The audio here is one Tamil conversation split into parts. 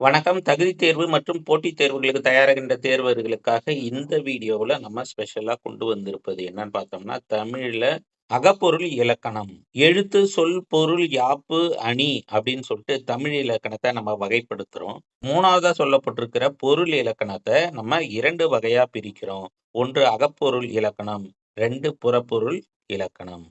வணக்கம். தகுதி தேர்வு மற்றும் போட்டித் தேர்வுகளுக்கு தயாராகின்ற தேர்வர்களுக்காக இந்த வீடியோவில் நம்ம ஸ்பெஷலாக கொண்டு வந்திருப்பது என்னன்னு பார்த்தோம்னா, தமிழில் அகப்பொருள் இலக்கணம். எழுத்து, சொல், பொருள், யாப்பு, அணி அப்படின்னு சொல்லிட்டு தமிழ் இலக்கணத்தை நம்ம வகைப்படுத்துறோம். 3வதா சொல்லப்பட்டிருக்கிற பொருள் இலக்கணத்தை நம்ம இரண்டு வகையா பிரிக்கிறோம். ஒன்று அகப்பொருள் இலக்கணம், ரெண்டு புறப்பொருள் இலக்கணம்.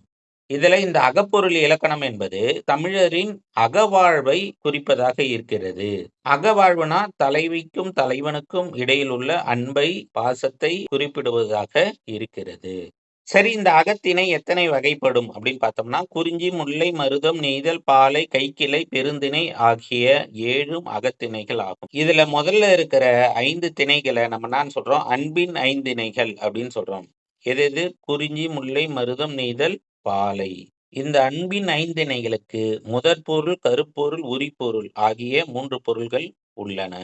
இதுல இந்த அகப்பொருள் இலக்கணம் என்பது தமிழரின் அகவாழ்வை குறிப்பதாக இருக்கிறது. அகவாழ்வுனா தலைவிக்கும் தலைவனுக்கும் இடையில் உள்ள அன்பை, பாசத்தை குறிப்பிடுவதாக இருக்கிறது. சரி இந்த அகத்தினை எத்தனை வகைப்படும் அப்படின்னு பார்த்தோம்னா, குறிஞ்சி, முல்லை, மருதம், நெய்தல், பாலை, கைக்கிளை, பெருந்திணை ஆகிய ஏழும் அகத்திணைகள் ஆகும். இதுல முதல்ல இருக்கிற ஐந்து திணைகளை நம்ம நான் சொல்றோம்? அன்பின் ஐந்திணைகள் அப்படின்னு சொல்றோம். எது எது? குறிஞ்சி, முல்லை, மருதம், நெய்தல், பாலை. இந்த அன்பின் ஐந்திணைகளுக்கு முதற்பொருள், கருப்பொருள், உரிப்பொருள் ஆகிய மூன்று பொருள்கள் உள்ளன.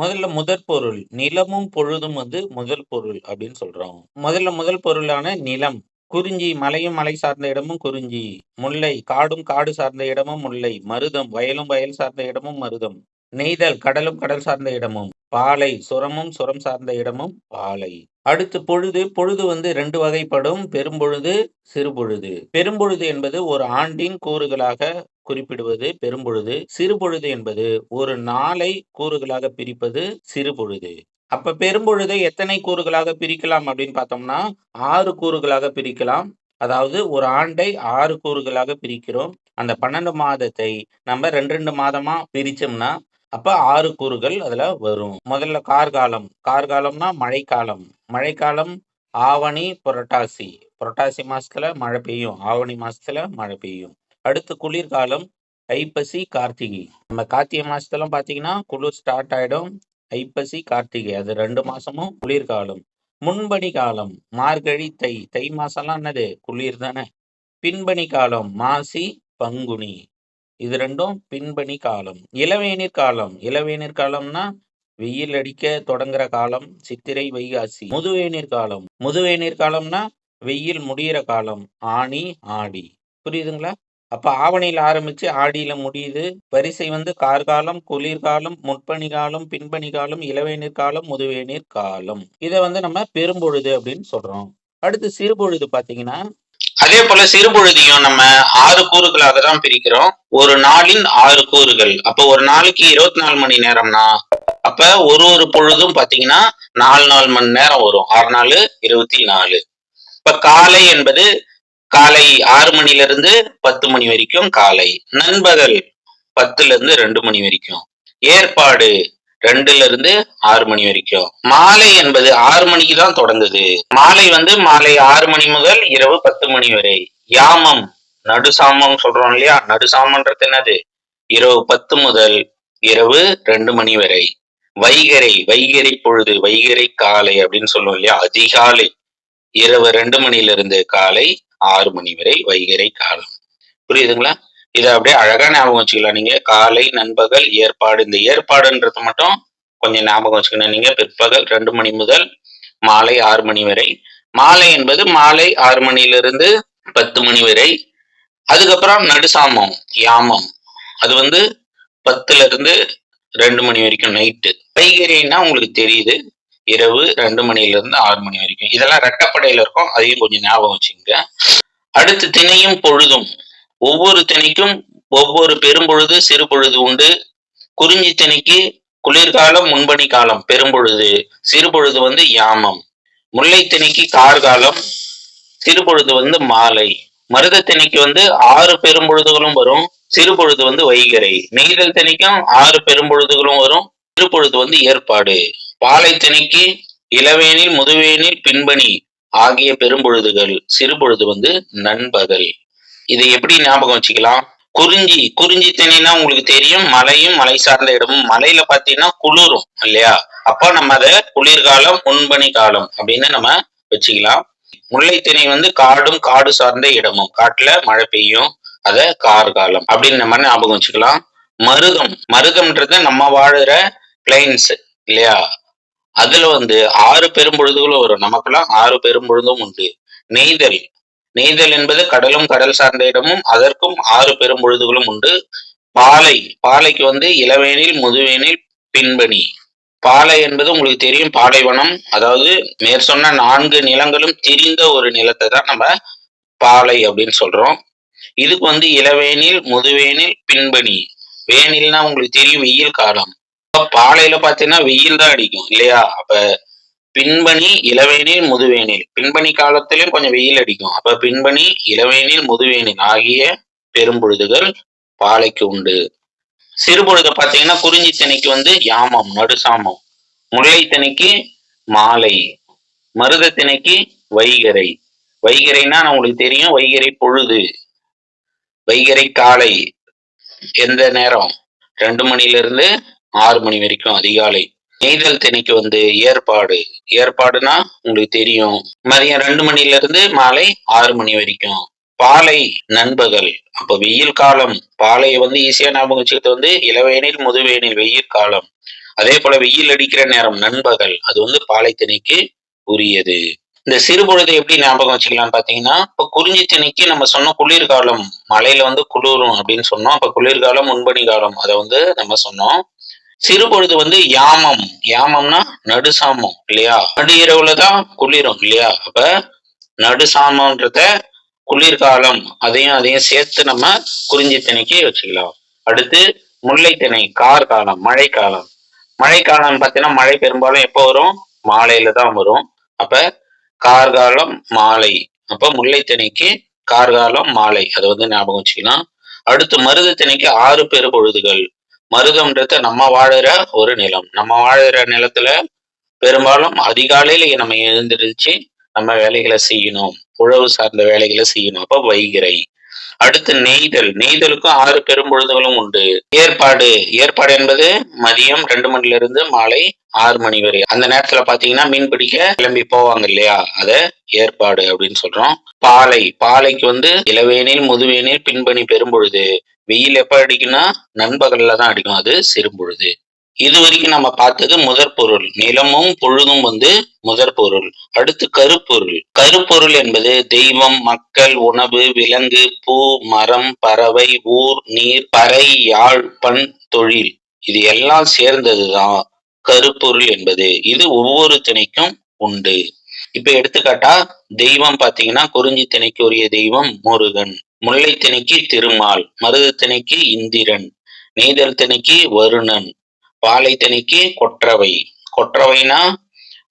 முதல்ல முதற்பொருள் நிலமும் பொழுதும் வந்து முதல் பொருள் அப்படின்னு சொல்றோம். முதல்ல முதல் பொருளான நிலம். குறிஞ்சி மலையும் மலை சார்ந்த இடமும் குறிஞ்சி. முல்லை காடும் காடு சார்ந்த இடமும் முல்லை. மருதம் வயலும் வயல் சார்ந்த இடமும் மருதம். நெய்தல் கடலும் கடல் சார்ந்த இடமும். பாலை சுரமும் சுரம் சார்ந்த இடமும் பாலை. அடுத்து பொழுது பொழுது வந்து ரெண்டு வகைப்படும். பெரும்பொழுது, சிறுபொழுது. பெரும்பொழுது என்பது ஒரு ஆண்டின் கூறுகளாக குறிப்பிடுவது பெரும்பொழுது. சிறுபொழுது என்பது ஒரு நாளை கூறுகளாக பிரிப்பது சிறுபொழுது. அப்ப பெரும்பொழுதை எத்தனை கூறுகளாக பிரிக்கலாம் அப்படின்னு பார்த்தோம்னா, ஆறு கூறுகளாக பிரிக்கலாம். அதாவது ஒரு ஆண்டை ஆறு கூறுகளாக பிரிக்கிறோம். அந்த 12 மாதத்தை நம்ம 2, 2 மாதமா பிரிச்சோம்னா, அப்ப ஆறு கூறுகள் அதுல வரும். முதல்ல கார்காலம். கார்காலம்னா மழைக்காலம். மழைக்காலம் ஆவணி, புரட்டாசி. புரட்டாசி மாசத்துல மழை பெய்யும். ஆவணி மாசத்துல மழை பெய்யும். அடுத்து குளிர்காலம் ஐப்பசி, கார்த்திகை. நம்ம கார்த்திகை மாசத்துலாம் பாத்தீங்கன்னா குளிர் ஸ்டார்ட் ஆயிடும். ஐப்பசி, கார்த்திகை அது ரெண்டு மாசமும் குளிர்காலம். முன்பனி காலம் மார்கழி, தை. தை மாசம்லாம் என்னது? குளிர் தானே. பின்பணி காலம் மாசி, பங்குனி. இது ரெண்டும் பின்பணி காலம். இளவேநீர் காலம். இளவேநீர் காலம்னா வெயில் அடிக்க தொடங்குற காலம் சித்திரை, வைகாசி. முதுவேநீர் காலம். முதுவேநீர் காலம்னா வெயில் முடியிற காலம் ஆனி, ஆடி. புரியுதுங்களா? அப்ப ஆவணியில் ஆரம்பிச்சு ஆடியில முடியுது. வரிசை வந்து கார்காலம், குளிர்காலம், முற்பணி காலம், பின்பணி காலம், இளவேநீர் காலம், முதுவேநீர் காலம். இதை வந்து நம்ம பெரும்பொழுது அப்படின்னு சொல்றோம். அடுத்து சிறுபொழுது பார்த்தீங்கன்னா, அதே போல சிறுபொழுதையும் நம்ம 6 கூறுகளாக தான் பிரிக்கிறோம். ஒரு நாளின் ஆறு கூறுகள். அப்ப ஒரு நாளைக்கு 24 மணி நேரம்னா, அப்ப ஒரு ஒரு பொழுதும் பாத்தீங்கன்னா நாலு நாலு மணி நேரம் வரும். ஆறு நாலு 24. இப்ப காலை என்பது காலை ஆறு மணில இருந்து பத்து மணி வரைக்கும் காலை. நண்பகல் 10லிருந்து 2 மணி வரைக்கும். ஏற்பாடு 2லிருந்து 6 மணி வரைக்கும். மாலை என்பது ஆறு மணிக்கு தான் தொடங்குது. மாலை வந்து மாலை ஆறு மணி முதல் இரவு 10 மணி வரை. யாமம் நடுசாமம் சொல்றோம் இல்லையா? நடுசாமன்றது என்னது? இரவு 10 முதல் இரவு ரெண்டு மணி வரை. வைகறை வைகறை பொழுது வைகறை காலை அப்படின்னு சொல்லுவோம் இல்லையா? அதிகாலை இரவு ரெண்டு மணில இருந்து காலை ஆறு மணி வரை வைகறை காலம். புரியுதுங்களா? இதை அப்படியே அழகா ஞாபகம் வச்சுக்கலாம் நீங்க. காலை, நண்பகல், ஏற்பாடு. இந்த ஏற்பாடுன்றது மட்டும் கொஞ்சம் ஞாபகம் வச்சுக்கணும் நீங்க. பிற்பகல் ரெண்டு மணி முதல் மாலை ஆறு மணி வரை. மாலை என்பது மாலை ஆறு மணியிலிருந்து பத்து மணி வரை. அதுக்கப்புறம் நடுசாமம் யாமம். அது வந்து 10லிருந்து 2 மணி வரைக்கும் நைட்டு. வைகறைன்னா உங்களுக்கு தெரியுது. இரவு 2 மணிலிருந்து 6 மணி வரைக்கும். இதெல்லாம் ரெட்டப்படையில இருக்கும். அதையும் கொஞ்சம் ஞாபகம் வச்சுக்கோங்க அடுத்து திணையும் பொழுதும். ஒவ்வொரு திணைக்கும் ஒவ்வொரு பெரும்பொழுது, சிறுபொழுது உண்டு. குறிஞ்சி திணைக்கு குளிர்காலம், முன்பனி காலம் பெரும்பொழுது. சிறுபொழுது வந்து யாமம். முல்லை திணைக்கு கார்காலம். சிறுபொழுது வந்து மாலை. மருத திணைக்கு வந்து ஆறு பெரும்பொழுதுகளும் வரும். சிறுபொழுது வந்து வைகறை. நெய்தல் திணைக்கும் ஆறு பெரும்பொழுதுகளும் வரும். சிறுபொழுது வந்து ஏற்பாடு. பாலை திணைக்கு இளவேனில், முதுவேனில், பின்பணி ஆகிய பெரும்பொழுதுகள். சிறுபொழுது வந்து நண்பகல். இதை எப்படி ஞாபகம் வச்சுக்கலாம்? குறிஞ்சி குறிஞ்சி திணைனா உங்களுக்கு தெரியும். மலையும் மலை சார்ந்த இடமும். மலையில பாத்தீங்கன்னா குளிரும் இல்லையா? அப்ப நம்ம அத குளிர்காலம், முன்பனி காலம் அப்படின்னு நம்ம வச்சுக்கலாம். முல்லை வந்து காடும் காடு சார்ந்த இடமும். காட்டுல மழை பெய்யும். அத கார்காலம் அப்படின்னு நம்ம ஞாபகம் வச்சுக்கலாம். மருதம் மருதம்ன்றது நம்ம வாழுற பிளைன்ஸ் இல்லையா? அதுல வந்து ஆறு பெரும்பொழுதுகளும் வரும். நமக்கெல்லாம் ஆறு பெரும்பொழுதும் உண்டு. நெய்தல் நெய்தல் என்பது கடலும் கடல் சார்ந்த இடமும் அதற்கும் ஆறு பெரும் பொழுதுகளும் உண்டு. பாலை பாலைக்கு வந்து இளவேனில், முதுவேனில், பின்பணி பாலை என்பது உங்களுக்கு தெரியும் பாலைவனம் அதாவது மேற் சொன்ன நான்கு நிலங்களும் திரிந்த ஒரு நிலத்தை தான் நம்ம பாலை அப்படின்னு சொல்றோம். இதுக்கு வந்து இளவேனில் முதுவேனில் பின்பணி வேனில்னா உங்களுக்கு தெரியும் வெயில் காலம். பாலையில பாத்தீங்கன்னா வெயில் தான் அடிக்கும் இல்லையா? அப்ப பின்பணி இளவேனில் முதுவேனில். பின்பணி காலத்திலும் கொஞ்சம் வெயில் அடிக்கும். அப்ப பின்பணி இளவேனில் முதுவேனில் ஆகிய பெரும்பொழுதுகள் பாலைக்கு உண்டு. சிறுபொழுது பார்த்தீங்கன்னா குறிஞ்சி திணைக்கு வந்து யாமம் நடுசாமம். முல்லை திணைக்கு மாலை. மருத திணைக்கு வைகரை நான் உங்களுக்கு தெரியும் வைகரை பொழுது. வைகரை காலை. எந்த நேரம்? ரெண்டு மணில இருந்து ஆறு மணி வரைக்கும் அதிகாலை. நெய்தல் திணைக்கு வந்து ஏற்பாடு. ஏற்பாடுனா உங்களுக்கு தெரியும். மதியம் ரெண்டு மணில இருந்து மாலை ஆறு மணி வரைக்கும். பாலை நண்பகல் அப்ப வெயில் காலம். பாலையை வந்து ஈஸியா ஞாபகம் வச்சுக்கிட்டு வந்து இளவேனில் முதுவேனில் வெயில் காலம். அதே போல வெயில் அடிக்கிற நேரம் நண்பகல் அது வந்து பாலை திணைக்கு உரியது. இந்த சிறுபொழுதை எப்படி ஞாபகம் வச்சுக்கலாம் பாத்தீங்கன்னா இப்ப குறிஞ்சி திணைக்கு நம்ம சொன்ன குளிர்காலம் மலையில வந்து குளிரும் அப்படின்னு சொன்னோம். அப்ப குளிர்காலம் முன்பணி காலம் அதை வந்து நம்ம சொன்னோம். சிறுபொழுது வந்து யாமம். யாமம்னா நடுசாமம் இல்லையா? நடு இரவுல தான் குளிரும் இல்லையா? அப்ப நடுசாமன்றத குளிர்காலம் அதையும் அதையும் சேர்த்து நம்ம குறிஞ்சி திணைக்கு வச்சுக்கலாம். அடுத்து முல்லை திணை கார்காலம் மழைக்காலம். மழைக்காலம் பார்த்தீங்கன்னா மழை பெரும்பாலும் எப்போ வரும்? மாலையில தான் வரும். அப்ப கார்காலம் மாலை. அப்ப முல்லை திணைக்கு கார்காலம் மாலை. அதை வந்து ஞாபகம் வச்சுக்கலாம். அடுத்து மருத திணைக்கு ஆறு பெரு பொழுதுகள் மருதம்ன்றது நம்ம வாழுற ஒரு நிலம். நம்ம வாழுற நிலத்துல பெரும்பாலும் அதிகாலையில நம்ம எழுந்திருச்சு நம்ம வேலைகளை செய்யணும். உழவு சார்ந்த வேலைகளை செய்யணும். அப்ப வைகரை அடுத்து நெய்தல். நெய்தலுக்கும் ஆறு பெரும்பொழுதுகளும் உண்டு. ஏற்பாடு. ஏற்பாடு என்பது மதியம் ரெண்டு மணில இருந்து மாலை ஆறு மணி வரை. அந்த நேரத்துல பாத்தீங்கன்னா மீன் பிடிக்க கிளம்பி போவாங்க இல்லையா? அத ஏற்பாடு அப்படின்னு சொல்றோம். பாலை. பாலைக்கு வந்து இளவேனில் முதுவேனில் பின்பணி பெரும்பொழுது. வெயில் எப்ப அடிக்கும்னா நண்பகல்ல தான் அடிக்கும். அது சிறும்பொழுது. இது வரைக்கும் நம்ம பார்த்தது முதற் பொருள் நிலமும் பொழுதும் வந்து முதற் பொருள் அடுத்து கருப்பொருள். கருப்பொருள் என்பது தெய்வம் மக்கள் உணவு விலங்கு பூ மரம் பறவை ஊர் நீர் பறை யாழ் பண் தொழில். இது எல்லாம் சேர்ந்ததுதான் கருப்பொருள் என்பது. இது ஒவ்வொரு திணைக்கும் உண்டு. இப்ப எடுத்துக்காட்டா தெய்வம் பாத்தீங்கன்னா குறிஞ்சி திணைக்கு உரிய தெய்வம் முருகன். முல்லை திணைக்கு திருமால். மருத திணைக்கு இந்திரன். நெய்தல் திணைக்கு வருணன். பாலை கொற்றவை. கொற்றவைனா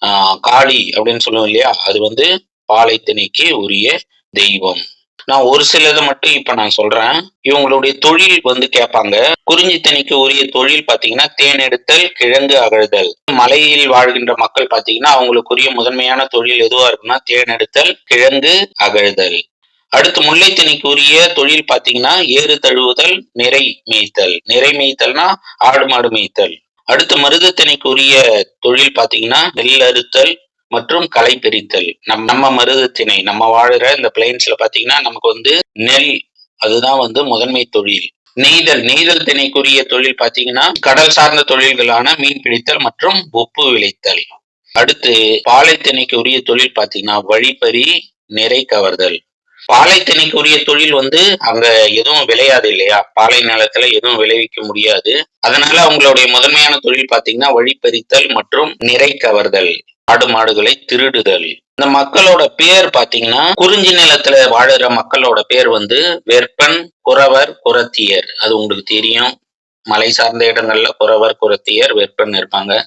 ஆஹ் காளி அப்படின்னு சொல்லுவோம் இல்லையா? அது வந்து பாலைத்தனிக்கு உரிய தெய்வம். நான் ஒரு சிலதை மட்டும் இப்ப நான் சொல்றேன். இவங்களுடைய தொழில் வந்து கேட்பாங்க. குறிஞ்சி உரிய தொழில் பாத்தீங்கன்னா தேனெடுத்தல் கிழங்கு அகழ்தல். மலையில் வாழ்கின்ற மக்கள் பாத்தீங்கன்னா அவங்களுக்குரிய முதன்மையான தொழில் எதுவா இருக்குன்னா தேனெடுத்தல் கிழங்கு அகழ்தல். அடுத்து முல்லை உரிய தொழில் பாத்தீங்கன்னா ஏறு தழுவுதல் நிறை மேய்த்தல். நிறை மேய்த்தல்னா ஆடு மாடு மேய்த்தல். அடுத்து மருத உரிய தொழில் பாத்தீங்கன்னா நெல் அறுத்தல் மற்றும் களை பிரித்தல். நம் நம்ம மருதத்திணை நம்ம வாழுற இந்த பிளைன்ஸ்ல பாத்தீங்கன்னா நமக்கு வந்து நெல் அதுதான் வந்து முதன்மை தொழில். நெய்தல் நெய்தல் திணைக்குரிய தொழில் பாத்தீங்கன்னா கடல் சார்ந்த தொழில்களான மீன் பிடித்தல் மற்றும் உப்பு விளைத்தல். அடுத்து பாலை திணைக்கு உரிய தொழில் பாத்தீங்கன்னா வழிப்பறி நிறை கவர்தல். பாலைத்தனிக்குரிய தொழில் வந்து அங்க எதுவும் விளையாது இல்லையா? பாலை நிலத்துல எதுவும் விளைவிக்க முடியாது. அதனால அவங்களுடைய முதன்மையான தொழில் பாத்தீங்கன்னா வழிப்பறித்தல் மற்றும் நிறை கவர்தல் ஆடு மாடுகளை திருடுதல். இந்த மக்களோட பேர் பாத்தீங்கன்னா குறிஞ்சி நிலத்துல வாழுற மக்களோட பேர் வந்து வெற்பன் குறவர் குரத்தியர் அது உங்களுக்கு தெரியும். மலை சார்ந்த இடங்கள்ல குறவர் குரத்தியர் வெற்பன் இருப்பாங்க.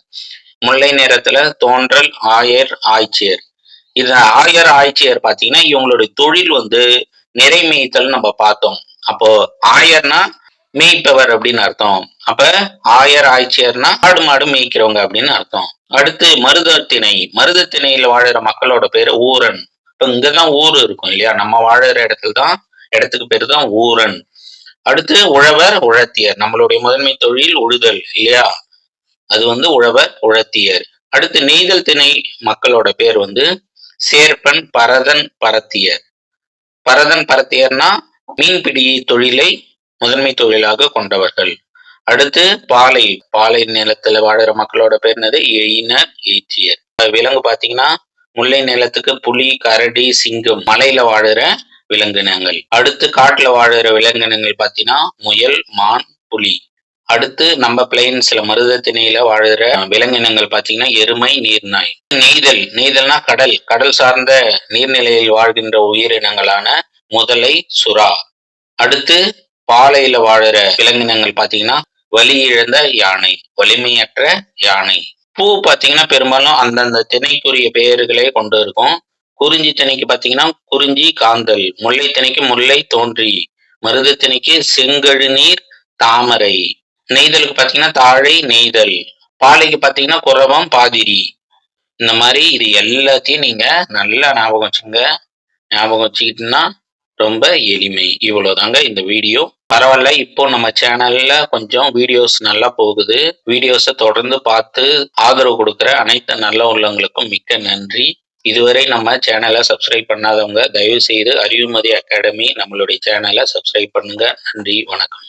முல்லை நேரத்துல தோன்றல் ஆயர் ஆய்ச்சியர். இது ஆயர் ஆய்ச்சியர் பாத்தீங்கன்னா இவங்களுடைய தொழில் வந்து நிறை மேய்த்தல் நம்ம பார்த்தோம். அப்போ ஆயர்னா மேய்ப்பவர் அப்படின்னு அர்த்தம். அப்ப ஆயர் ஆய்ச்சியர்னா ஆடு மாடு மேய்க்கிறவங்க அப்படின்னு அர்த்தம். அடுத்து மருதத்திணை மருதத்திணையில வாழுற மக்களோட பேரு ஊரன் இப்ப இங்கதான் ஊர் இருக்கும் இல்லையா? நம்ம வாழுற இடத்துல தான் இடத்துக்கு பேரு தான் ஊரன் அடுத்து உழவர் உழத்தியர். நம்மளுடைய முதன்மை தொழில் உழுதல் இல்லையா? அது வந்து உழவர் உழத்தியர். அடுத்து நெய்தல் திணை மக்களோட பேர் வந்து சேர்ப்பன் பரதன் பரத்தியர். பரதன் பரத்தியர்னா மீன்பிடி தொழிலை முதன்மை தொழிலாக கொண்டவர்கள். அடுத்து பாலை பாலை நிலத்துல வாழ்கிற மக்களோட பேர் என்னது? எயினர் ஈற்றியர் விலங்கு பாத்தீங்கன்னா முல்லை நிலத்துக்கு புலி கரடி சிங்கம் மலையில வாழுற விலங்கினங்கள். அடுத்து காட்டுல வாழுற விலங்கினங்கள் பாத்தீங்கன்னா முயல் மான் புலி. அடுத்து நம்ம பிளைன்ஸ்ல மருத திணையில வாழ்கிற விலங்கினங்கள் பாத்தீங்கன்னா எருமை நீர்நாய் நெய்தல் நீதல்னா கடல். கடல் சார்ந்த நீர்நிலையில் வாழ்கின்ற உயிரினங்களான முதலை சுறா. அடுத்து பாலையில வாழுற விலங்கினங்கள் பாத்தீங்கன்னா வலி இழந்த யானை வலிமையற்ற யானை. பூ பாத்தீங்கன்னா பெரும்பாலும் அந்தந்த திணைக்குரிய பெயர்களே கொண்டு இருக்கும். குறிஞ்சி திணைக்கு பாத்தீங்கன்னா குறிஞ்சி காந்தல். முல்லை திணைக்கு முல்லை தோன்றி. மருத திணைக்கு செங்கழு நீர் தாமரை. நெய்தலுக்கு பாத்தீங்கன்னா தாழை நெய்தல் பாலைக்கு பாத்தீங்கன்னா குரவம் பாதிரி. இந்த மாதிரி இது எல்லாத்தையும் நீங்க நல்லா ஞாபகம் வச்சுங்க ஞாபகம் வச்சுக்கிட்டுன்னா ரொம்ப எளிமை. இவ்வளவுதாங்க இந்த வீடியோ. பரவாயில்ல இப்போ நம்ம சேனல்ல கொஞ்சம் வீடியோஸ் நல்லா போகுது. வீடியோஸை தொடர்ந்து பார்த்து ஆதரவு கொடுக்குற அனைத்து நல்ல உள்ளவங்களுக்கும் மிக்க நன்றி. இதுவரை நம்ம சேனலை சப்ஸ்கிரைப் பண்ணாதவங்க தயவு செய்து அறிவுமதி அகாடமி நம்மளுடைய சேனலை சப்ஸ்கிரைப் பண்ணுங்க. நன்றி வணக்கம்.